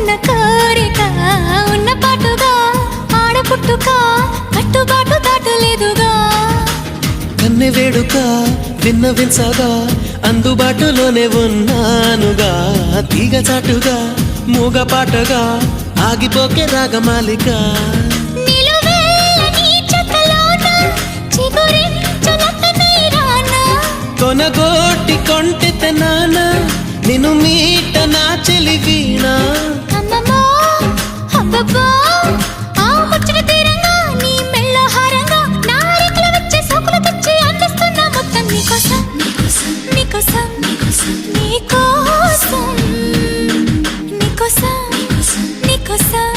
ఉన్న కోరిక ఉన్న పాటుగా ఆడపుట్టుక కట్టుబాటు దాటలేదుగా. కన్నె వేడుక విన్న విన్సగా అందుబాటులోనే ఉన్నానుగా. తీగ చాటుగా మూగ పాటగా ఆగిపోకే రాగమాలిక. కొనగోటి కొంటె నానా నిన్ను మీట నా చెలివి. మొత్తం నీకోసం, నీకోసం, నీకోసం, నీకోసం, నీకోసం, నీకోసం,